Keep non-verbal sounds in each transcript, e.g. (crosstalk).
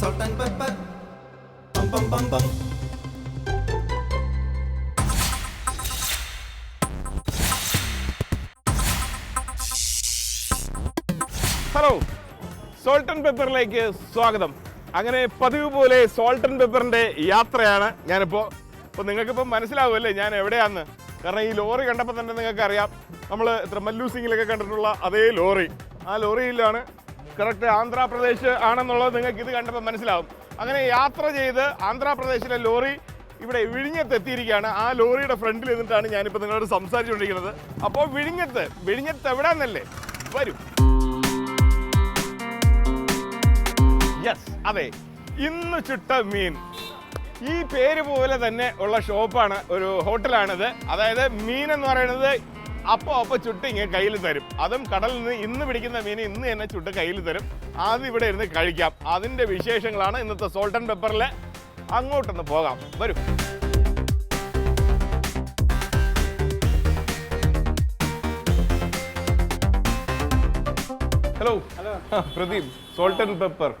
salt and pepper. Bum bum bum bum. Hello salt and പെപ്പറിലേക്ക് സ്വാഗതം. അങ്ങനെ പതിവ് പോലെ സോൾട്ട് ആൻഡ് പെപ്പറിന്റെ യാത്രയാണ് ഞാനിപ്പോൾ അപ്പോൾ നിങ്ങൾക്കിപ്പോ മനസ്സിലാവുമല്ലേ ഞാൻ എവിടെയാന്ന്? കാരണം ഈ ലോറി കണ്ടപ്പോൾ തന്നെ നിങ്ങൾക്ക് അറിയാം നമ്മൾ ത്രമല്ലു സിംഗിലൊക്കെ കണ്ടിട്ടുള്ള അതേ ലോറി. ആ ലോറിയിലാണ് കറക്റ്റ് ആന്ധ്രാപ്രദേശ് ആണെന്നുള്ളത് നിങ്ങൾക്ക് ഇത് കണ്ടപ്പോൾ മനസ്സിലാവും. അങ്ങനെ യാത്ര ചെയ്ത് ആന്ധ്രാപ്രദേശിലെ ലോറി ഇവിടെ വിഴിഞ്ഞത്ത് എത്തിയിരിക്കുകയാണ്. ആ ലോറിയുടെ ഫ്രണ്ടിൽ നിന്നിട്ടാണ് ഞാനിപ്പോൾ നിങ്ങളോട് സംസാരിച്ചുകൊണ്ടിരിക്കുന്നത്. അപ്പോൾ വിഴിഞ്ഞത്ത് വിഴിഞ്ഞത്ത് എവിടെയാന്നല്ലേ? വരും. യെസ് അതെ. ഇന്ന് ചുട്ട മീൻ. ഈ പേര് പോലെ തന്നെ ഉള്ള ഷോപ്പാണ് ഒരു ഹോട്ടലാണിത് അതായത് മീൻ എന്ന് പറയുന്നത് അപ്പോൾ അപ്പോൾ ചുട്ട് ഇങ്ങനെ കയ്യിൽ തരും. അതും കടലിൽ നിന്ന് ഇന്ന് പിടിക്കുന്ന മീൻ ഇന്ന് തന്നെ ചുട്ട് കയ്യിൽ തരും. അത് ഇവിടെ ഇരുന്ന് കഴിക്കാം. അതിന്റെ വിശേഷങ്ങളാണ് ഇന്നത്തെ സോൾട്ട് ആൻഡ് പെപ്പറിൽ അങ്ങോട്ടൊന്ന് പോകാം. വരും. Hello hello Pradeep. Salt and pepper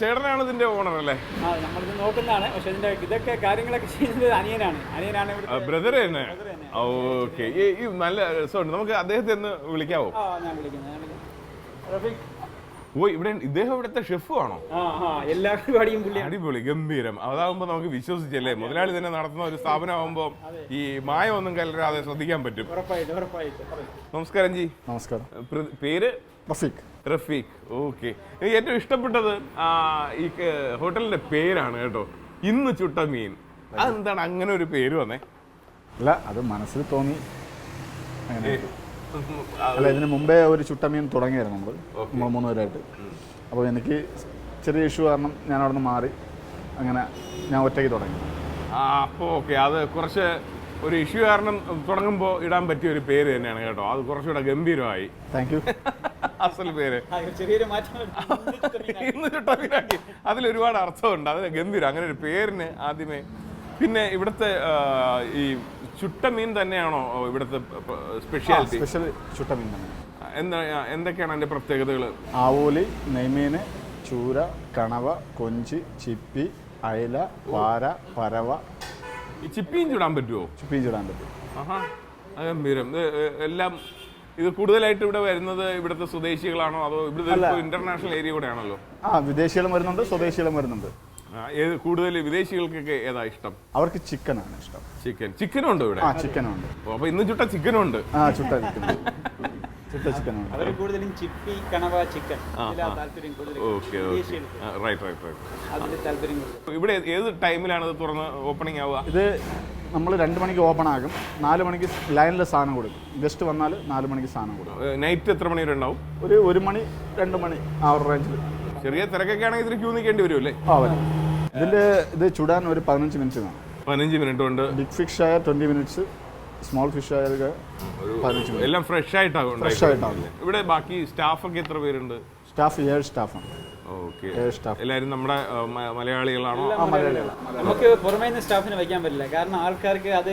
ചേട്ടനാണ് ഇതിന്റെ ഓണർ അല്ലേ? ആ നമ്മളിത് നോക്കുന്നതാണ്. പക്ഷെ ഇതിന്റെ ഇതൊക്കെ കാര്യങ്ങളൊക്കെ ചെയ്യുന്നത് അനിയനാണ്. അനിയനാണ് ഇവിടുത്തെ ബ്രദർ തന്നെ? ഓക്കെ ഈ നല്ല രസമുണ്ട്. നമുക്ക് അദ്ദേഹത്തെ ഒന്ന് വിളിക്കാവോ? ആ ഞാൻ വിളിക്കുന്നത് ഞാൻ വിളിക്കുന്നത്. റഫീഖ്. ഓ ഇവിടെ ഇദ്ദേഹം ഇവിടുത്തെ ഷെഫ് ആണോ? ആ ആ എല്ലാ പരിപാടിയും അടിപൊളി ഗംഭീരം. അതാവുമ്പോ നമുക്ക് വിശ്വസിച്ചല്ലേ? മുതലാളി തന്നെ നടത്തുന്ന ഒരു സ്ഥാപനമാകുമ്പോ ഈ മായം ഒന്നും കലരാതെ ശ്രദ്ധിക്കാൻ പറ്റും. നമസ്കാരം ജി. നമസ്കാരം. പേര്? റഫീഖ്. റഫീഖ് ഓക്കെ. എനിക്ക് ഏറ്റവും ഇഷ്ടപ്പെട്ടത് ഈ ഹോട്ടലിന്റെ പേരാണ് കേട്ടോ. ഇന്ന് ചുട്ട മീൻ. അതെന്താണ് അങ്ങനെ ഒരു പേര് വന്നേ? അല്ല അത് മനസ്സിൽ തോന്നി. അങ്ങനെ. അല്ല ഇതിന് മുമ്പേ ഒരു ചുട്ട മീൻ തുടങ്ങിയായിരുന്നു നമ്മൾ. നമ്മൾ മൂന്ന് പേരായിട്ട് അപ്പോൾ എനിക്ക് ചെറിയ ഇഷ്യൂ കാരണം ഞാൻ അവിടെ നിന്ന് മാറി. അങ്ങനെ ഞാൻ ഒറ്റയ്ക്ക് തുടങ്ങി. ആ അപ്പോൾ ഓക്കെ. അത് കുറച്ച് ഒരു ഇഷ്യൂ കാരണം തുടങ്ങുമ്പോൾ ഇടാൻ പറ്റിയ ഒരു പേര് തന്നെയാണ് കേട്ടോ. അത് കുറച്ചുകൂടെ ഗംഭീരമായി. Thank you. (laughs) അസൽ പേര്. ഇന്ന് ചുട്ടമീനാക്കി അതിൽ ഒരുപാട് അർത്ഥമുണ്ട്. അതിന് ഗംഭീരം. അങ്ങനെ ഒരു പേരിന് ആദ്യമേ. പിന്നെ ഇവിടുത്തെ ഈ ചുട്ട മീൻ തന്നെയാണോ ഇവിടുത്തെ സ്പെഷ്യാലിറ്റി സ്പെഷ്യൽ ചുട്ടമീൻ തന്നെ എന്താ എന്തൊക്കെയാണ് അതിന്റെ പ്രത്യേകതകൾ? ആവോലി നെയ്മീൻ ചൂര കണവ കൊഞ്ച് ചിപ്പി അയല പാര പരവ. ഈ ചിപ്പിയും ചുടാൻ പറ്റുമോ ചിപ്പിയും ചുടാൻ പറ്റും. ആഹാ ഗംഭീരം. എല്ലാം ഇത് കൂടുതലായിട്ട് ഇവിടെ വരുന്നത് ഇവിടുത്തെ സ്വദേശികളാണോ? അതോ ഇവിടുത്തെ ഇന്റർനാഷണൽ ഏരിയ കൂടെ ആണല്ലോ ആ വിദേശികളും വരുന്നുണ്ട് സ്വദേശികളും വരുന്നുണ്ട്. ഏത് കൂടുതൽ വിദേശികൾക്കൊക്കെ ഏതാ ഇഷ്ടം? അവർക്ക് ചിക്കൻ ആണ് ഇഷ്ടം. ചിക്കൻ. ചിക്കനും ഉണ്ട് ഇവിടെ? ആ ചിക്കൻ ഉണ്ട് അപ്പൊ ഇന്ന് ചുട്ട ചിക്കനും ഉണ്ട് ആ ചുട്ട ചിക്കൻ ചുട്ട അവർ കൂടുതലും ചിപ്പി കണവ ചിക്കൻ. താല്പര്യം ഓക്കെ റൈറ്റ് റൈറ്റ് ഇവിടെ ഏത് ടൈമിലാണ് ഇത് തുറന്ന് ഓപ്പണിംഗ് ആവുക? ഇത് നമ്മൾ രണ്ട് മണിക്ക് ഓപ്പൺ ആകും. നാല് മണിക്ക് ലൈനിൽ സാധനം കൊടുക്കും. ഗസ്റ്റ് വന്നാൽ നാല് മണിക്ക് സാധനം കൊടുക്കും. നൈറ്റ് എത്ര മണി വരെ ഉണ്ടാവും? ഒരു ഒരു മണി രണ്ട് മണി ആ ഒരു റേഞ്ചിൽ ചെറിയ തിരക്കൊക്കെ ആണെങ്കിൽ ഇതിന് ക്യൂ നിൽക്കേണ്ടി വരുമല്ലേ ആ വരും. ഇതിന്റെ ഇത് ചുടാൻ ഒരു പതിനഞ്ച് മിനിറ്റ് വേണം. പതിനഞ്ച് മിനിറ്റ് കൊണ്ട്. ബിഗ് ഫിഷ് ആയ ട്വന്റി മിനിറ്റ്സ് സ്മോൾ ഫിഷ് ആയ പതിനഞ്ച് മിനിറ്റ് എല്ലാം ഫ്രഷ് ആയിട്ടാകും ഫ്രഷ് ആയിട്ടാകും. ഇവിടെ ബാക്കി സ്റ്റാഫൊക്കെ എത്ര പേരുണ്ട്? സ്റ്റാഫ് ഏഴ് സ്റ്റാഫാണ് ഓക്കെ ഏഴ് സ്റ്റാഫ് എല്ലാവരും നമ്മുടെ മലയാളികളാണോ? ആ മലയാളികളാണ് നമുക്ക് പുറമേ നിന്ന് സ്റ്റാഫിനെ വയ്ക്കാൻ പറ്റില്ല. കാരണം ആൾക്കാർക്ക് അത്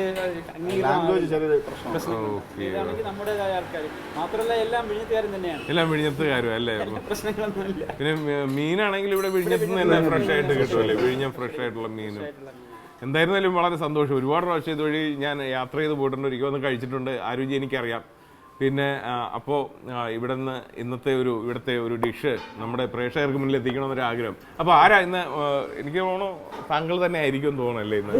നമ്മുടേതായ ആൾക്കാർ മാത്രമല്ല എല്ലാം വിഴിഞ്ഞത്തുകാരും തന്നെയാണ്. എല്ലാം വിഴിഞ്ഞത്തുകാരും അല്ലേ? (laughs) പ്രശ്നങ്ങളൊന്നുമില്ല. പിന്നെ മീനാണെങ്കിൽ ഇവിടെ വിഴിഞ്ഞത്ത് തന്നെ ഫ്രഷ് ആയിട്ട് കിട്ടുമല്ലേ? വിഴിഞ്ഞം ഫ്രഷ് ആയിട്ടുള്ള മീനും. എന്തായിരുന്നാലും വളരെ സന്തോഷം. ഒരുപാട് പ്രാവശ്യം ഇതുവഴി ഞാൻ യാത്ര ചെയ്ത് പോയിട്ടുണ്ട്? ഒരിക്കൽ വന്ന് കഴിച്ചിട്ടുണ്ട്. ആ രുചി എനിക്കറിയാം. പിന്നെ അപ്പോൾ ഇവിടെ നിന്ന് ഇന്നത്തെ ഒരു ഇവിടുത്തെ ഒരു ഡിഷ് നമ്മുടെ പ്രേക്ഷകർക്ക് മുന്നിൽ എത്തിക്കണമെന്നൊരു ആഗ്രഹം അപ്പോൾ ആരാ ഇന്ന് എനിക്ക് തോന്നുന്നു താങ്കൾ തന്നെ ആയിരിക്കും തോന്നല്ലേ ഇന്ന്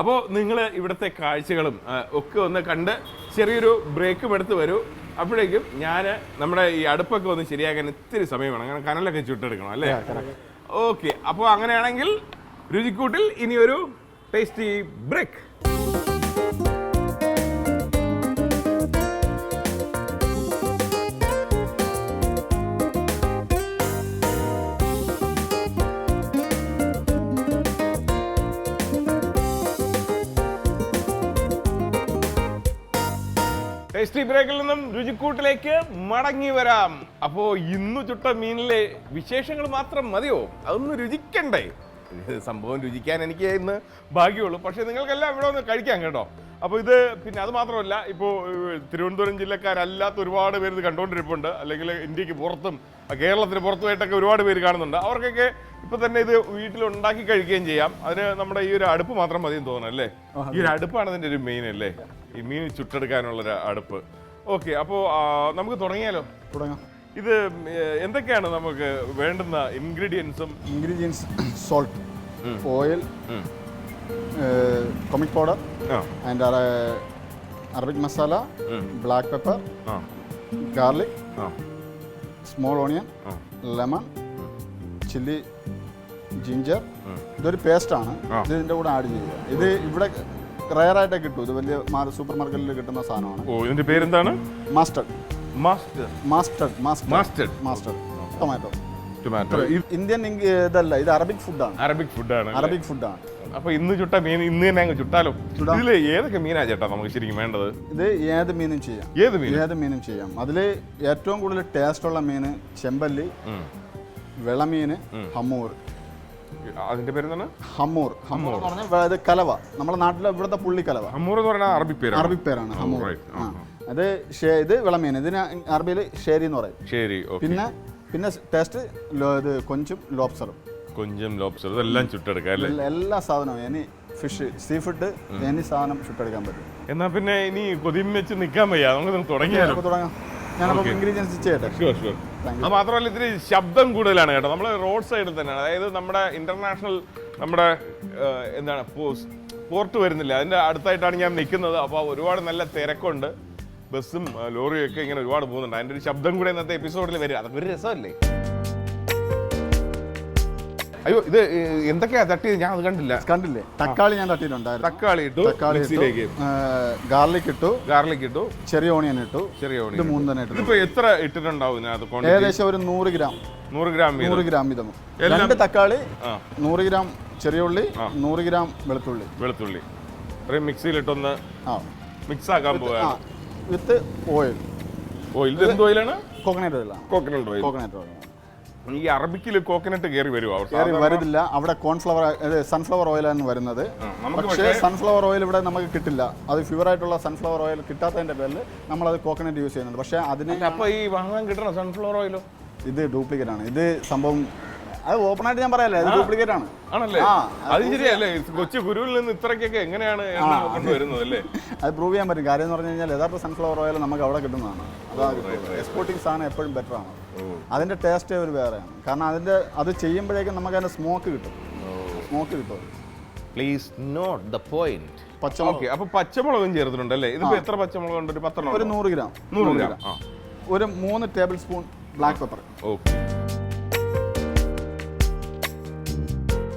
അപ്പോൾ നിങ്ങൾ ഇവിടുത്തെ കാഴ്ചകളും ഒക്കെ ഒന്ന് കണ്ട് ചെറിയൊരു ബ്രേക്കും എടുത്ത് വരൂ. അപ്പോഴേക്കും ഞാൻ നമ്മുടെ ഈ അടുപ്പൊക്കെ ഒന്ന് ശരിയാക്കാൻ ഇത്തിരി സമയം വേണം. അങ്ങനെ കനലൊക്കെ ചുട്ടെടുക്കണം അല്ലേ? ഓക്കെ. അപ്പോൾ അങ്ങനെയാണെങ്കിൽ രുചിക്കൂട്ടിൽ ഇനിയൊരു ടേസ്റ്റി ബ്രേക്ക്. ടേസ്റ്റി ബ്രേക്കിൽ നിന്നും രുചിക്കൂട്ടിലേക്ക് മടങ്ങി വരാം. അപ്പോ ഇന്ന് ചുട്ട മീനിലെ വിശേഷങ്ങൾ മാത്രം മതിയോ? അതൊന്ന് രുചിക്കണ്ടേ? സംഭവം രുചിക്കാൻ എനിക്ക് ഇന്ന് ഭാഗ്യമുള്ളൂ. പക്ഷേ നിങ്ങൾക്കെല്ലാം ഇവിടെ ഒന്ന് കഴിക്കാം കേട്ടോ. അപ്പോൾ ഇത് പിന്നെ അത് മാത്രമല്ല ഇപ്പോൾ തിരുവനന്തപുരം ജില്ലക്കാരല്ലാത്ത ഒരുപാട് പേര് ഇത് കണ്ടുകൊണ്ടിരിപ്പുണ്ട്. അല്ലെങ്കിൽ ഇന്ത്യയ്ക്ക് പുറത്തും കേരളത്തിന് പുറത്തുമായിട്ടൊക്കെ ഒരുപാട് പേര് കാണുന്നുണ്ട്. അവർക്കൊക്കെ ഇപ്പൊ തന്നെ ഇത് വീട്ടിൽ ഉണ്ടാക്കി കഴിക്കുകയും ചെയ്യാം. അതിന് നമ്മുടെ ഈ ഒരു അടുപ്പ് മാത്രം മതി എന്ന് തോന്നുന്നു അല്ലേ? ഈ ഒരു അടുപ്പാണ് അതിന്റെ ഒരു മെയിൻ അല്ലേ? ഈ മീൻ ചുട്ടെടുക്കാനുള്ള ഒരു അടുപ്പ്. ഓക്കെ അപ്പോൾ നമുക്ക് തുടങ്ങിയാലോ? തുടങ്ങാം. ഇത് എന്തൊക്കെയാണ് നമുക്ക് വേണ്ടുന്ന ഇൻഗ്രീഡിയൻസും? ഇൻഗ്രീഡിയൻസ് സോൾട്ട് ഓയിൽ കൊമിക് പൗഡർ അതിന്റെ and Arabic masala black pepper garlic small onion lemon chilli ginger ഇതൊരു പേസ്റ്റാണ് ഇതിന്റെ കൂടെ ആഡ് ചെയ്യുക. ഇത് ഇവിടെ റയറായിട്ടേ കിട്ടും. ഇത് വലിയ സൂപ്പർ മാർക്കറ്റിൽ കിട്ടുന്ന സാധനമാണ്. ഓ ഇതിന്റെ പേരെന്താണ്? Mustard. Mustard mustard mustard. Mustard. Mustard. Tomato. Tomato. Indian ഇതല്ല ഇത് അറബിക് ഫുഡാണ്. അറബിക് ഫുഡാണ്. അറബിക് ഫുഡാണ്. അപ്പൊ ഇന്ന് ചുട്ട മീൻ ഇന്ന് തന്നെ അങ്ങ് ചുട്ടാലോ? ചുടാം. ഇതിൽ ഏതൊക്കെ മീനാ ചേട്ടാ നമുക്ക് ശരിക്കും വേണ്ടത്? ഇത് ഏത് മീനും ചെയ്യാം. ഏത് മീൻ? ഏത് മീനും ചെയ്യാം. അതിൽ ഏറ്റവും കൂടുതൽ ടേസ്റ്റ് ഉള്ള മീൻ ചെമ്പല്ലി വിളമീന് ഹമ്മൂർ അതിന്റെ പേര് എന്താണ് ഹമ്മൂർ ഹമ്മൂർ എന്ന് പറഞ്ഞാൽ ഇത് കലവ. നമ്മുടെ നാട്ടിലെ ഇവിടുത്തെ പുള്ളി കലവ. ഹമ്മൂർ എന്ന് പറഞ്ഞാൽ അറബി പേര് അറബി പേരാണ് ഹമ്മൂർ അത് ഷേ- ഇത് വിളമീൻ ഇതിന് അറബിയിൽ ഷേരി എന്ന് പറയും. ശരി ഓക്കെ. പിന്നെ പിന്നെ ടേസ്റ്റ് ഇത് കൊഞ്ചും ലോബ്സറും കൊഞ്ചും ലോബ്സറും ഇതെല്ലാം ചുട്ടെടുക്കാം അല്ലേ? എല്ലാ- സാധനവും ഇനി ഫിഷ് സീ ഫുഡ് എനി സാധനം ചുട്ടെടുക്കാൻ പറ്റും. എന്നാ പിന്നെ ഇനി കൊതിയും വെച്ച് നിൽക്കാൻ വയ്യ. നമുക്ക് തുടങ്ങിയാലോ? തുടങ്ങാം. ഞാനപ്പോൾ. ഇൻഗ്രീഡിയൻസ് ചെയ്യട്ടെ ഷുവർ ഷുവർ Thank അത് മാത്രമല്ല ഇത്തിരി ശബ്ദം കൂടുതലാണ് കേട്ടോ. നമ്മൾ റോഡ് സൈഡിൽ തന്നെയാണ്. അതായത് നമ്മുടെ ഇന്റർനാഷണൽ നമ്മുടെ എന്താണ് പോർട്ട് വരുന്നില്ല. അതിന്റെ അടുത്തായിട്ടാണ് ഞാൻ നിൽക്കുന്നത്. അപ്പോൾ ഒരുപാട് നല്ല തിരക്കുണ്ട്. ബസ്സും ലോറിയും ഒക്കെ ഇങ്ങനെ ഒരുപാട് പോകുന്നുണ്ട്. അതിന്റെ ഒരു ശബ്ദം കൂടെ ഇന്നത്തെ എപ്പിസോഡിൽ വരിക. അതൊക്കെ ഒരു രസമല്ലേ? അയ്യോ ഇത് എന്തൊക്കെയാ തട്ടിയത്? ഞാൻ അത് കണ്ടില്ല. കണ്ടില്ലേ? തക്കാളി ഞാൻ തട്ടിയിട്ടുണ്ടായിരുന്നു. തക്കാളി ഇട്ടു തക്കാളി മിക്സിയിലേക്ക്. ഗാർലിക് ഇട്ടു ഗാർലിക് ഇട്ടു. ചെറിയ ഓണിയൻ ഇട്ടു. ചെറിയ ഇത് ഓണിയൻ മൂന്ന് തന്നെ ഇട്ടു ഇതിപ്പോ എത്ര ഇട്ടിട്ടുണ്ടാവും ഇതിനകത്ത് quantity? ഏകദേശം ഒരു നൂറ് ഗ്രാം. നൂറ് ഗ്രാം വീതം. നൂറ് ഗ്രാം വീതം. എല്ലാം- രണ്ട് തക്കാളി ആ. നൂറ് ഗ്രാം ചെറിയ ഉള്ളി നൂറ് ഗ്രാം വെളുത്തുള്ളി. വെളുത്തുള്ളി. മിക്സിയിൽ ഇട്ടൊന്ന് ആ. മിക്സ് ആക്കാൻ ആ പോവുകയാണ് വിത്ത് ഓയിൽ. ഓയിൽ ഇത് എന്ത് ഓയിലാണ് കോക്കനട്ട് ഓയിലാണ് കോക്കനട്ട് ഓയിൽ കോക്കനട്ട് ഓയിൽ ഈ അറബിക്കിൽ കോക്കനട്ട് കയറി വരുമോ കയറി വരുന്നില്ല അവിടെ കോൺഫ്ലവർ സൺഫ്ലവർ ഓയിലാണ് വരുന്നത്. പക്ഷേ സൺഫ്ലവർ ഓയിൽ ഇവിടെ നമുക്ക് കിട്ടില്ല. അത് ഫ്യൂർ ആയിട്ടുള്ള സൺഫ്ലവർ ഓയിൽ കിട്ടാത്തതിന്റെ പേരിൽ നമ്മൾ അത് കോക്കനട്ട് യൂസ് ചെയ്യുന്നുണ്ട്. പക്ഷേ അതിന് അപ്പൊ ഈ വാങ്ങാൻ കിട്ടണം സൺഫ്ലവർ ഓയിലോ ഇത് ഡ്യൂപ്ലിക്കേറ്റ് ആണ്. ഇത് സംഭവം അത് ഓപ്പൺ ആയിട്ട് ഞാൻ പറയാല്ലേ അത് ഡ്യൂപ്ലിക്കേറ്റ് ആണ്. ആണല്ലേ? ആ, അത് ശരിയല്ലേ? കൊച്ചു ഗുരുവിൽ നിന്ന് ഇത്രയ്ക്കൊക്കെ എങ്ങനെയാണ് വരുന്നത് കൊണ്ടുവരുന്നത് അല്ലേ? (laughs) അത് പ്രൂവ് ചെയ്യാൻ പറ്റും. കാര്യം എന്ന് പറഞ്ഞു കഴിഞ്ഞാൽ യഥാർത്ഥ സൺഫ്ലവർ ഓയിൽ നമുക്ക് അവിടെ കിട്ടുന്നതാണ്. അതാണ് എക്സ്പോർട്ടിങ് സാധനം എപ്പോഴും ബെറ്റർ ആണ്. അതിന്റെ ടേസ്റ്റ് ഒരു വേറെയാണ്. കാരണം അതിന്റെ അത് ചെയ്യുമ്പോഴേക്കും നമുക്ക് അതിന്റെ സ്മോക്ക് കിട്ടും. സ്മോക്ക് കിട്ടും. പ്ലീസ് നോട്ട് ദ പോയിന്റ് പച്ചമുളക്. അപ്പൊ പച്ചമുളകും ചേർത്തിട്ടുണ്ട് അല്ലേ? ഇതിപ്പോ എത്ര പച്ചമുളക് ഉണ്ട്? ഒരു പത്തെണ്ണം ഒരു നൂറ് ഗ്രാം. നൂറ് ഗ്രാം. ഒരു മൂന്ന് table spoon black pepper okay.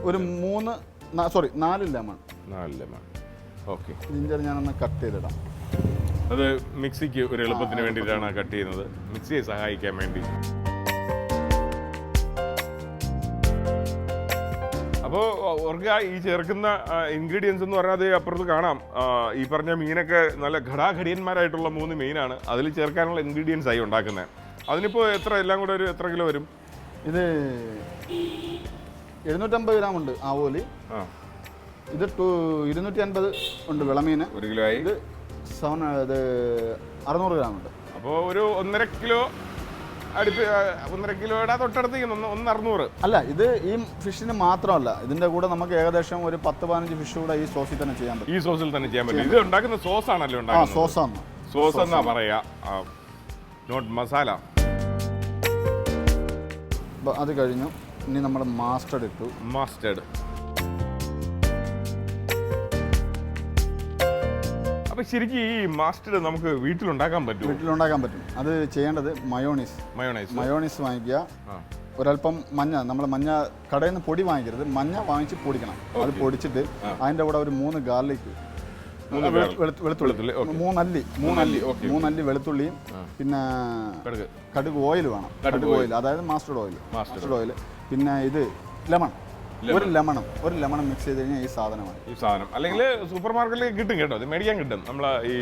ഒരു മൂന്ന് സോറി നാല് ലെമൺ നാല് ലെമൺ ഓക്കെ ജിഞ്ചർ ഞാനൊന്ന് കട്ട് ചെയ്തിടാം. അത് മിക്സിക്ക് ഒരു എളുപ്പത്തിന് വേണ്ടിയിട്ടാണ് കട്ട് ചെയ്യുന്നത്. മിക്സിയെ സഹായിക്കാൻ വേണ്ടി. അപ്പോൾ ഓർക്കുക ഈ ചേർക്കുന്ന ഇൻഗ്രീഡിയൻസ് എന്ന് പറഞ്ഞാൽ അത് അപ്പുറത്ത് കാണാം. ഈ പറഞ്ഞ മീനൊക്കെ നല്ല ഘടാഘടിയന്മാരായിട്ടുള്ള മൂന്ന് മീനാണ്. അതിൽ ചേർക്കാനുള്ള ഇൻഗ്രീഡിയൻസ് ആയി ഉണ്ടാക്കുന്നത്. അതിനിപ്പോൾ എത്ര എല്ലാം കൂടെ ഒരു എത്ര കിലോ വരും? ഇത് എഴുന്നൂറ്റമ്പത് ഗ്രാം ഉണ്ട് ആവോലി. ഇത് ടു ഇരുന്നൂറ്റി അൻപത് ഉണ്ട് വിളമീന്. ഒരു കിലോ ആയി ഇത് സെവൻ ഇത് അറുന്നൂറ് ഗ്രാം ഉണ്ട്. അപ്പോൾ ഒരു ഒന്നര കിലോ അടുപ്പ് ഒന്നര കിലോയുടെ തൊട്ടടുത്ത് ഒന്ന് അറുന്നൂറ്. അല്ല ഇത് ഈ ഫിഷിന് മാത്രമല്ല ഇതിന്റെ കൂടെ നമുക്ക് ഏകദേശം ഒരു പത്ത് പതിനഞ്ച് ഫിഷ് കൂടെ ഈ സോസിൽ തന്നെ ചെയ്യാൻ പറ്റും. ഈ സോസിൽ തന്നെ ചെയ്യാൻ പറ്റും. ഇത് ഉണ്ടാക്കുന്ന സോസ് ആണല്ലോ ആ സോസാണ് സോസ് എന്നാ പറയാ. നോട്ട് മസാല. അത് കഴിഞ്ഞു. ഇനി നമ്മൾ മാസ്റ്റർഡ് ഇട്ടു. മാസ്റ്റേഡ് അപ്പൊ ശരിക്കും ഈ മാസ്റ്റർഡ് നമുക്ക് വീട്ടിലുണ്ടാക്കാൻ പറ്റും വീട്ടിലുണ്ടാക്കാൻ പറ്റും. അത് ചെയ്യേണ്ടത് മയോണീസ് മയോണൈസ് മയോണീസ് വാങ്ങിക്കുക. ആ. ഒരല്പം മഞ്ഞ നമ്മൾ മഞ്ഞ കടയിൽ നിന്ന് പൊടി വാങ്ങിക്കരുത്. മഞ്ഞ വാങ്ങിച്ച് പൊടിക്കണം. അത് പൊടിച്ചിട്ട് അതിന്റെ കൂടെ ഒരു മൂന്ന് ഗാർലിക് മൂന്ന് വെളുത്തുള്ളി. വെളുത്തുള്ളി, okay. മൂന്നല്ലി. മൂന്നല്ലി okay. മൂന്നല്ലി വെളുത്തുള്ളിയും പിന്നെ കടുക്. കടുക് ഓയിൽ വേണം. കടുക് കടുക് ഓയിൽ അതായത് മാസ്റ്റർഡ് ഓയിൽ മാസ്റ്റർഡ് ഓയിൽ പിന്നെ ഇത് ലെമൺ ഒരു ലെമണും ഒരു ലെമണും മിക്സ് ചെയ്ത് കഴിഞ്ഞാൽ ഈ സാധനമാണ്. ഈ സാധനം. അല്ലെങ്കിൽ സൂപ്പർ മാർക്കറ്റിലേക്ക് കിട്ടും കേട്ടോ. ഇത് മേടിക്കാൻ കിട്ടും. നമ്മൾ ഈ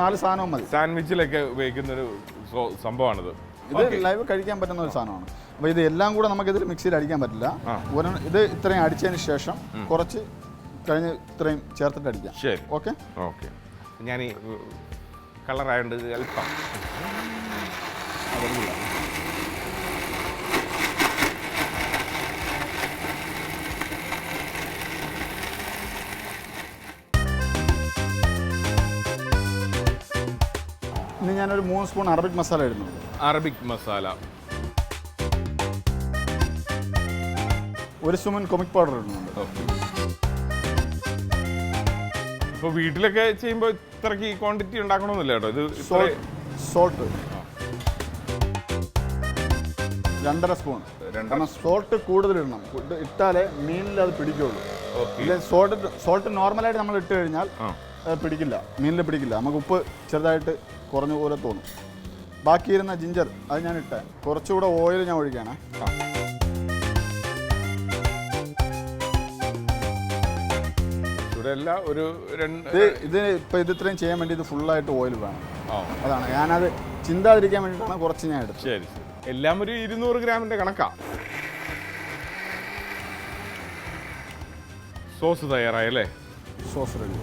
നാല് സാധനവും മതി. സാൻഡ്വിച്ചിലൊക്കെ ഉപയോഗിക്കുന്ന ഒരു സംഭവമാണിത്. ഇത് ലൈവ് കഴിക്കാൻ പറ്റുന്ന ഒരു സാധനമാണ്. അപ്പോൾ ഇത് എല്ലാം കൂടെ നമുക്ക് ഇതിൽ മിക്സിയിൽ അടിക്കാൻ പറ്റില്ല. ഇത് ഇത്രയും അടിച്ചതിന് ശേഷം കുറച്ച് കഴിഞ്ഞ് ഇത്രയും ചേർത്തിട്ട് അടിക്കാം. ശരി. ഓക്കെ ഓക്കെ ഞാൻ ഈ കളറായതുകൊണ്ട് അല്പം. ഞാനൊരു മൂന്ന് സ്പൂൺ അറബിക് മസാല ഇടുന്നുണ്ട് അറബിക് മസാല. ഒരു സ്പൂൺ കൊമിക് പൗഡർ ഇടുന്നുണ്ട്. ഇപ്പോൾ വീട്ടിലൊക്കെ ചെയ്യുമ്പോൾ ഇത്രയ്ക്ക് ഈ ക്വാണ്ടിറ്റി ഉണ്ടാക്കണമെന്നില്ല കേട്ടോ. ഇത് ഇത്ര സോൾട്ട് രണ്ടര സ്പൂൺ. രണ്ടര കാരണം സോൾട്ട് കൂടുതൽ ഇടണം. ഇത് ഇട്ടാലേ മീനിൽ അത് പിടിക്കുള്ളൂ. ഓക്കെ. ഇല്ല സോൾട്ട് സോൾട്ട് നോർമലായിട്ട് നമ്മൾ ഇട്ട് കഴിഞ്ഞാൽ ആ. അത് പിടിക്കില്ല. മീനിൽ പിടിക്കില്ല. നമുക്ക് ഉപ്പ് ചെറുതായിട്ട് കുറഞ്ഞ പോലെ തോന്നും. ബാക്കി ഇരുന്ന ജിഞ്ചർ അത് ഞാൻ ഇട്ട. കുറച്ചുകൂടെ ഓയിൽ ഞാൻ ഒഴിക്കുകയാണ് ഒരു ഇത് ഇത് ഇപ്പം ഇത് ഇത്രയും ചെയ്യാൻ വേണ്ടി ഇത് ഫുള്ളായിട്ട് ഓയിൽ വേണം. അതാണ്. ഞാനത് ചിന്താതിരിക്കാൻ വേണ്ടിയിട്ടാണ് കുറച്ച് ഞാൻ എടുത്തത്. ശരി ശരി. എല്ലാം ഒരു ഇരുന്നൂറ് ഗ്രാമിന്റെ കണക്കാ. സോസ് തയ്യാറായല്ലേ സോസ് റെഡി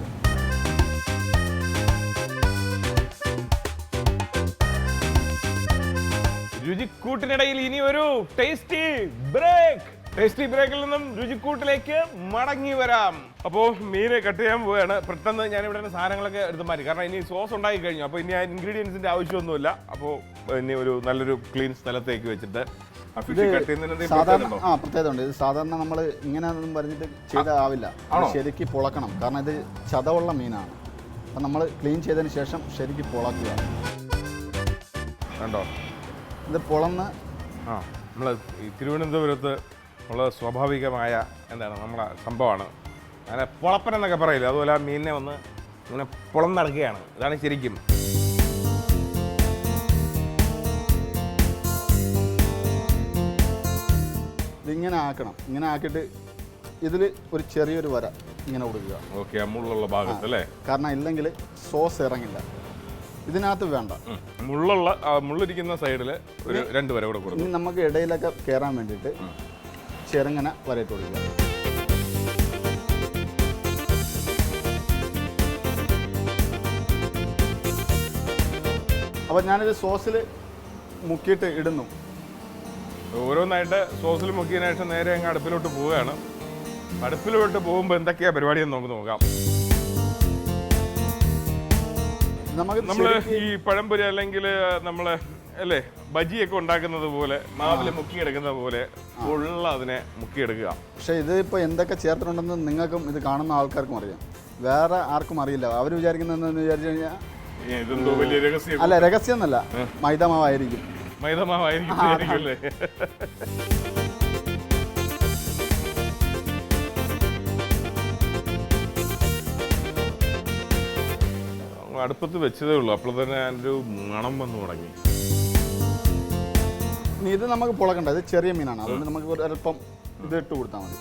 രുചിക്കൂട്ടിനിടയിൽ ഇനി ഒരു ടേസ്റ്റി ബ്രേക്ക് ടേസ്റ്റി ബ്രേക്കിൽ നിന്നും രുചിക്കൂട്ടിലേക്ക് മടങ്ങി വരാം. അപ്പോൾ മീന് കട്ട് ചെയ്യാൻ പോവുകയാണ് പെട്ടെന്ന് ഞാൻ ഇവിടെ തന്നെ സാധനങ്ങളൊക്കെ എടുത്ത് മാറ്റി. കാരണം ഇനി സോസ് ഉണ്ടാക്കി കഴിഞ്ഞു. അപ്പോൾ ഇനി ആ ഇൻഗ്രീഡിയൻസിന്റെ ആവശ്യമൊന്നുമില്ല. അപ്പോൾ ഇനി ഒരു നല്ലൊരു ക്ലീൻ സ്ഥലത്തേക്ക് വെച്ചിട്ട് സാധാരണ ആ പ്രത്യേകത ഉണ്ട് ഇത് സാധാരണ നമ്മൾ ഇങ്ങനെ ഒന്നും പറഞ്ഞിട്ട് ചെയ്താവില്ല ശരിക്ക് പൊളക്കണം. കാരണം ഇത് ചതവുള്ള മീനാണ്. അപ്പം നമ്മൾ ക്ലീൻ ചെയ്തതിന് ശേഷം ശരിക്ക് പൊളക്കുക. കണ്ടോ? ഇത് പൊളന്ന് ആ നമ്മൾ ഈ തിരുവനന്തപുരത്ത് ഉള്ള സ്വാഭാവികമായ എന്താണ് നമ്മളെ സംഭവമാണ്. അങ്ങനെ പൊളപ്പൻ എന്നൊക്കെ പറയില്ല അതുപോലെ ആ മീനിനെ ഒന്ന് ഇങ്ങനെ പൊളന്നടക്കുകയാണ്. ഇതാണ് ശരിക്കും. ഇതിങ്ങനെ ആക്കണം. ഇങ്ങനെ ആക്കിയിട്ട് ഇതിൽ ഒരു ചെറിയൊരു വര ഇങ്ങനെ കൊടുക്കുക. ഓക്കെ മുള്ളുള്ള ഭാഗത്ത് അല്ലേ? കാരണം ഇല്ലെങ്കിൽ സോസ് ഇറങ്ങില്ല. ഇതിനകത്ത് വേണ്ട. മുള്ളുള്ള മുള്ളിരിക്കുന്ന സൈഡിൽ ഒരു രണ്ട് വര കൂടെ കൊടുക്കും. ഇനി നമുക്ക് ഇടയിലൊക്കെ കയറാൻ വേണ്ടിയിട്ട് ചെറുങ്ങനെ വരയിട്ട് കൊടുക്കുക അപ്പോൾ ഞാനിത് സോസിൽ മുക്കിയിട്ട് ഇടുന്നു. ഓരോന്നായിട്ട് സോസിൽ മുക്കിയതിനു ശേഷം നേരെ അങ്ങ് അടുപ്പിലോട്ട് പോവുകയാണ്. അടുപ്പിലോട്ട് പോകുമ്പോൾ എന്തൊക്കെയാ പരിപാടിയെന്ന് നമുക്ക് നോക്കാം. നമ്മൾ ഈ പഴംപൊരി അല്ലെങ്കിൽ നമ്മളെ അല്ലേ ബജിയൊക്കെ ഉണ്ടാക്കുന്നത് പോലെ മാവിൽ മുക്കിയെടുക്കുന്നത് പോലെ ഉള്ള അതിനെ മുക്കിയെടുക്കുക. പക്ഷേ ഇത് ഇപ്പോൾ എന്തൊക്കെ ചേർത്തിട്ടുണ്ടെന്ന് നിങ്ങൾക്കും ഇത് കാണുന്ന ആൾക്കാർക്കും അറിയാം. വേറെ ആർക്കും അറിയില്ല. അവർ വിചാരിക്കുന്നതെന്ന് വിചാരിച്ചു കഴിഞ്ഞാൽ ഇതെന്തോ വലിയ രഹസ്യം അല്ല രഹസ്യം എന്നല്ല. മൈദമാവായിരിക്കും. മൈദമാവായിരിക്കും (laughs) അടുപ്പത്ത് വെച്ചതേ ഉള്ളൂ. അപ്പോൾ തന്നെ ഒരു മണം വന്നു തുടങ്ങി. ഇത് നമുക്ക് പുളക്കണ്ട. ഇത് ചെറിയ മീനാണ്. അതുകൊണ്ട് നമുക്ക് ഒരല്പം ഇത് ഇട്ട് കൊടുത്താൽ മതി.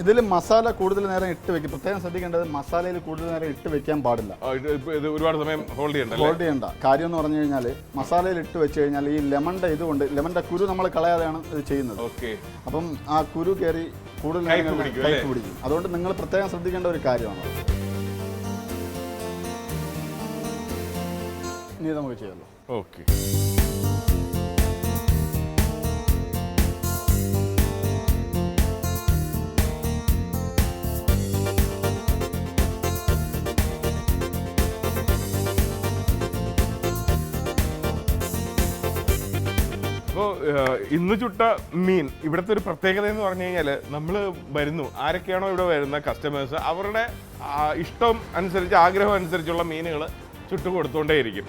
ഇതിൽ മസാല കൂടുതൽ നേരം ഇട്ട് വെക്കും. പ്രത്യേകം ശ്രദ്ധിക്കേണ്ടത് മസാലയിൽ കൂടുതൽ നേരം ഇട്ട് വെക്കാൻ പാടില്ല. ആ, ഇത് ഇപ്പൊ ഇത് ഒരുപാട് സമയം ഹോൾഡ് ചെയ്യണ്ടല്ലേ ഹോൾഡ് ചെയ്യണ്ട. കാര്യം എന്ന് പറഞ്ഞു കഴിഞ്ഞാൽ മസാലയിൽ ഇട്ട് വെച്ച് കഴിഞ്ഞാൽ ഈ ലെമണിന്റെ ഇതുകൊണ്ട് ലെമണിന്റെ കുരു നമ്മൾ കളയാതെയാണ് ഇത് ചെയ്യുന്നത്. ഓക്കെ. അപ്പം ആ കുരു കയറി കൂടുതൽ നേരം കയ്പ്പ് പിടിക്കും, കയ്പ്പ് അല്ലേ? പിടിക്കും. അതുകൊണ്ട് നിങ്ങൾ പ്രത്യേകം ശ്രദ്ധിക്കേണ്ട ഒരു കാര്യമാണ്. ഇനി നമുക്ക് ചെയ്യാമല്ലോ ഓക്കെ. ഇന്ന് ചുട്ട മീൻ ഇവിടുത്തെ ഒരു പ്രത്യേകത എന്ന് പറഞ്ഞു കഴിഞ്ഞാൽ നമ്മൾ വരുന്നു. ആരൊക്കെയാണോ ഇവിടെ വരുന്ന കസ്റ്റമേഴ്സ് അവരുടെ ഇഷ്ടം അനുസരിച്ച് ആഗ്രഹം അനുസരിച്ചുള്ള മീനുകൾ ചുട്ടു കൊടുത്തുകൊണ്ടേയിരിക്കും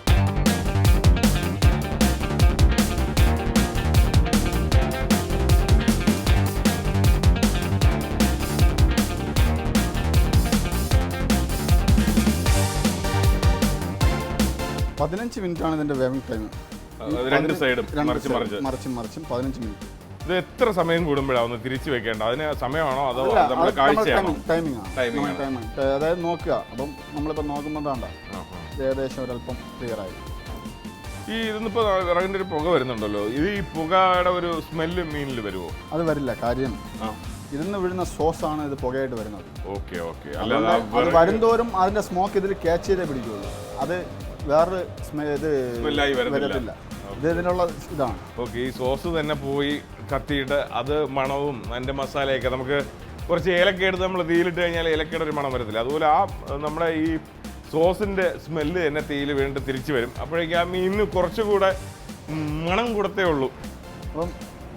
പതിനഞ്ച് മിനിറ്റ് ആണ് ഇതിന്റെ വേവിംഗ് ടൈം. രണ്ട് സൈഡും മറിച്ച് മറിച്ച്. മറിച്ചും മറിച്ചും പതിനഞ്ച് മിനിറ്റ്. ഇത് എത്ര സമയം കൂടുമ്പോഴാണ് ഒന്ന് തിരിച്ചു വെക്കേണ്ടത് അതിന് സമയമാണോ അതോ നമ്മുടെ കാഴ്ചയാണോ? നമ്മുടെ timing. അതായത് നോക്കുക. അപ്പം നമ്മളിപ്പോൾ നോക്കുമ്പോൾ വേണ്ട. ഏകദേശം ഒരല്പം ക്ലിയർ ആയി. ഈ ഇതിന്നിപ്പോ വിറകിന്റെ ഒരു പുക വരുന്നുണ്ടല്ലോ. ഇത് ഈ പുകയുടെ ഒരു സ്മെല്ല് മീനിൽ വരുമോ അത് വരില്ല. കാര്യം ഇതിന്ന് വീഴുന്ന സോസ് ആണ് ഇത് പുകയായിട്ട് വരുന്നത്. Okay okay. അത് വിറക് വരുന്തോറും അതിന്റെ സ്മോക്ക് ഇതിൽ ക്യാച്ച് ചെയ്തേ പിടിക്കുള്ളൂ. അത് വേറൊരു സ്മെല്ല് ഇത് വരത്തില്ല. ഇത് ഇതിനുള്ള ഇതാണ്. ഓക്കെ ഈ സോസ് തന്നെ പോയി കത്തിയിട്ട് അത് മണവും അതിന്റെ മസാലയൊക്കെ നമുക്ക് കുറച്ച് ഏലക്ക എടുത്ത് നമ്മൾ തീയിലിട്ട് കഴിഞ്ഞാൽ ഏലക്കയുടെ ഒരു മണം വരത്തില്ല. അതുപോലെ ആ നമ്മുടെ ഈ സോസിന്റെ സ്മെല്ല് തന്നെ തീയിൽ വീണ്ടും തിരിച്ചു വരും. അപ്പോഴേക്കും ആ മീനിന് കുറച്ചുകൂടെ മണം കൂടത്തേ ഉള്ളൂ. അപ്പം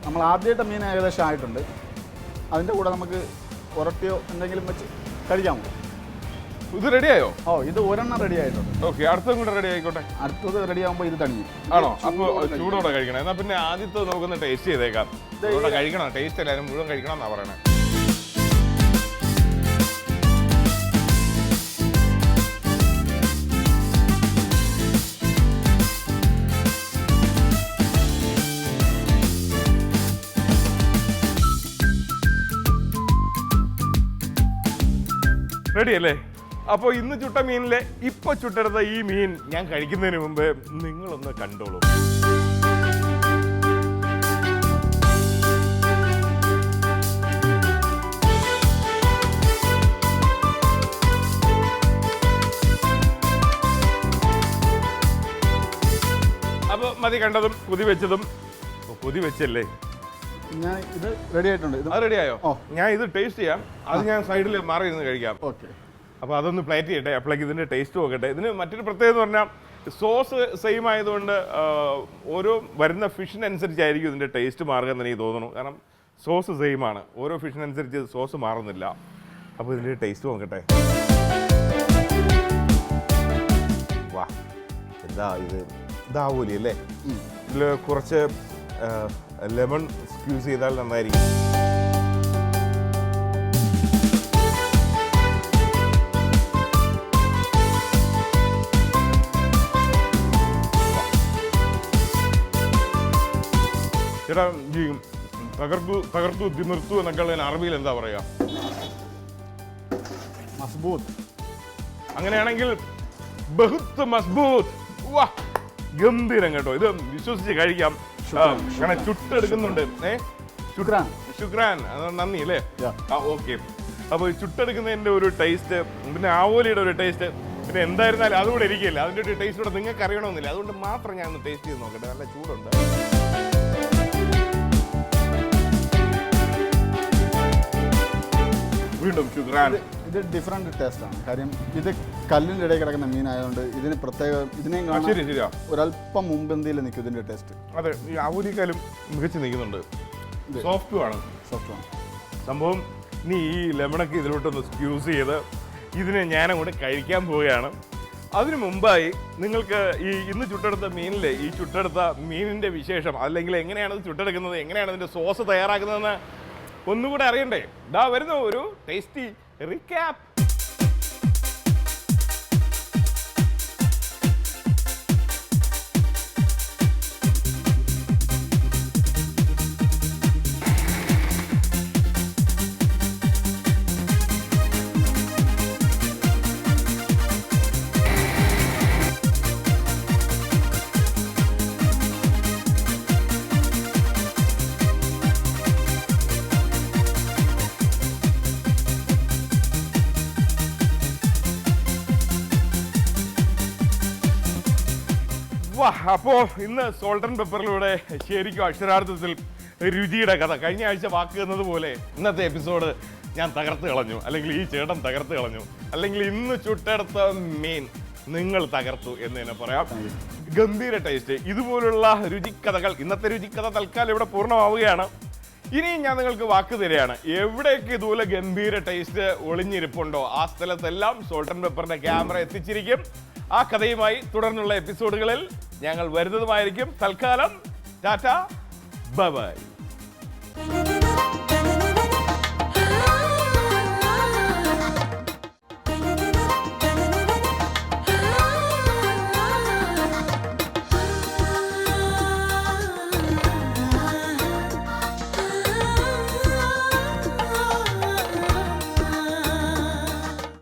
നമ്മൾ ആദ്യമായിട്ട് മീൻ ഏകദേശം ആയിട്ടുണ്ട്. അതിന്റെ കൂടെ നമുക്ക് ഉരട്ടിയോ എന്തെങ്കിലും വെച്ച് കഴിക്കാമോ ഇത് റെഡിയായോ ഓ ഇത് ഒരെണ്ണം റെഡി ആയിട്ടുണ്ട്. ഓക്കെ അടുത്തതും കൂടെ റെഡി ആയിക്കോട്ടെ. അടുത്തത് റെഡി ആകുമ്പോൾ ഇത് തണിയും ആണോ? അപ്പോൾ ചൂടോടെ കഴിക്കണം. എന്നാൽ പിന്നെ ആദ്യത്തെ നമുക്കൊന്ന് ടേസ്റ്റ് ചെയ്തേക്കാം. ചൂടോടെ കഴിക്കണം? ടേസ്റ്റ് എല്ലാവരും മുഴുവൻ കഴിക്കണം എന്നാ പറയണേ. റെഡി അല്ലേ? അപ്പോൾ ഇന്ന് ചുട്ട മീനിലെ ഇപ്പൊ ചുട്ടെടുത്ത ഈ മീൻ ഞാൻ കഴിക്കുന്നതിന് മുമ്പ് നിങ്ങളൊന്ന് കണ്ടോളൂ. അപ്പൊ മതി കണ്ടതും കുതി വെച്ചതും. കുതി വെച്ചല്ലേ? ഞാൻ ഇത് റെഡി ആയിട്ടുണ്ട്. അത് റെഡിയായോ ആയോ? ഞാൻ ഇത് ടേസ്റ്റ് ചെയ്യാം. അത് ഞാൻ സൈഡിൽ മാറി ഇരുന്ന് കഴിക്കാം. ഓക്കെ. അപ്പോൾ അതൊന്ന് പ്ലേറ്റ് ചെയ്യട്ടെ അപ്പോഴേക്ക് ഇതിന്റെ ടേസ്റ്റ് നോക്കട്ടെ. ഇതിന് മറ്റൊരു പ്രത്യേകത എന്ന് പറഞ്ഞാൽ സോസ് സെയിം ആയതുകൊണ്ട് ഓരോ വരുന്ന ഫിഷിനനുസരിച്ചായിരിക്കും ഇതിന്റെ ടേസ്റ്റ് മാറുക എന്ന് എനിക്ക് തോന്നുന്നു. കാരണം സോസ് സെയിം ആണ്. ഓരോ ഫിഷിനനുസരിച്ച് സോസ് മാറുന്നില്ല. അപ്പോൾ ഇതിന്റെ ടേസ്റ്റ് നോക്കട്ടെ. വാ എന്താ ഇത്? ഇതാവൂലേ അല്ലേ? ഇതിൽ കുറച്ച് ലെമൺ സ്ക്യൂസ് ചെയ്താൽ നന്നായിരിക്കും. ചേട്ടാ ഈ തകർത്തു തകർത്തു തിമിർത്തു എന്നൊക്കെ അറബിയിൽ എന്താ പറയാ? മസ്ബൂത്ത്. അങ്ങനെയാണെങ്കിൽ ബഹുത്ത് മസ്ബൂത്ത്. വാ ഗംഭീരം കേട്ടോ. ഇത് വിശ്വസിച്ച് കഴിക്കാം. അങ്ങനെ ചുട്ടെടുക്കുന്നുണ്ട്. ഏ? ശുക്രാൻ. ശുക്രാൻ. നന്ദി അല്ലേ? ഓക്കെ. അപ്പോൾ ചുട്ടെടുക്കുന്നതിന്റെ ഒരു ടേസ്റ്റ് പിന്നെ ആവോലിയുടെ ഒരു ടേസ്റ്റ് പിന്നെ എന്തായിരുന്നാലും അതുകൂടെ ഇരിക്കില്ല അതിന്റെ ഒരു ടേസ്റ്റ് കൂടെ നിങ്ങൾക്ക് അറിയണമെന്നില്ല അതുകൊണ്ട് മാത്രം ഞാൻ ഒന്ന് ടേസ്റ്റ് ചെയ്ത് നോക്കട്ടെ. നല്ല ചൂടുണ്ട്. വീണ്ടും ഇത് ഡിഫറെന്റ് ടേസ്റ്റ് ആണ്. കാര്യം ഇത് കല്ലിന്റെ ഇടയിൽ കിടക്കുന്ന മീനായതുകൊണ്ട് ഇതിന് പ്രത്യേക ഇതിനെയും ഒരല്പം മുമ്പ് കാണാൻ ശരിയാ. ഒരല്പം മുമ്പന്തിയിൽ നിൽക്കും ഇതിന്റെ ടേസ്റ്റ് അതെ ഈ മികച്ച് നിൽക്കുന്നുണ്ട്. സോഫ്റ്റ് ആണ്. സോഫ്റ്റാണ് സംഭവം നീ ഈ ലെമണൊക്കെ ഇതിലോട്ടൊന്ന് യൂസ് ചെയ്ത് ഇതിനെ ഞാനങ്ങോട്ട് കഴിക്കാൻ പോവുകയാണ്. അതിനു മുമ്പായി നിങ്ങൾക്ക് ഈ ഇന്ന് ചുട്ടെടുത്ത മീനിലെ ഈ ചുട്ടെടുത്ത മീനിന്റെ വിശേഷം അല്ലെങ്കിൽ എങ്ങനെയാണ് ചുട്ടെടുക്കുന്നത് എങ്ങനെയാണ് ഇതിന്റെ സോസ് തയ്യാറാക്കുന്നതെന്ന് ഒന്നുകൂടെ അറിയണ്ടേ? ഇതാ വരുന്നു ഒരു ടേസ്റ്റി റീക്യാപ്പ് വാ അപ്പോ ഇന്ന് സോൾട്ട് ആൻഡ് പെപ്പറിലൂടെ ശരിക്കും അക്ഷരാർത്ഥത്തിൽ രുചിയുടെ കഥ. കഴിഞ്ഞ ആഴ്ച വാക്ക് എന്നതുപോലെ ഇന്നത്തെ എപ്പിസോഡ് ഞാൻ തകർത്ത് കളഞ്ഞു. അല്ലെങ്കിൽ ഈ ചേട്ടൻ തകർത്ത് കളഞ്ഞു. അല്ലെങ്കിൽ ഇന്ന് ചുട്ടെടുത്ത മീൻ നിങ്ങൾ തകർത്തു എന്ന് തന്നെ പറയാം. ഗംഭീര ടേസ്റ്റ് ഇതുപോലുള്ള രുചിക്കഥകൾ ഇന്നത്തെ രുചിക്കഥ തൽക്കാലം ഇവിടെ പൂർണമാവുകയാണ്. ഇനിയും ഞാൻ നിങ്ങൾക്ക് വാക്ക് തരികയാണ്. എവിടെയൊക്കെ ഇതുപോലെ ഗംഭീര ടേസ്റ്റ് ഒളിഞ്ഞിരിപ്പുണ്ടോ? ആ സ്ഥലത്തെല്ലാം സോൾട്ട് ആൻഡ് പെപ്പറിന്റെ ക്യാമറ എത്തിച്ചിരിക്കും. ആ കഥയുമായി തുടർന്നുള്ള എപ്പിസോഡുകളിൽ ഞങ്ങൾ വരുന്നതുമായിരിക്കും തൽക്കാലം ടാറ്റ ബൈ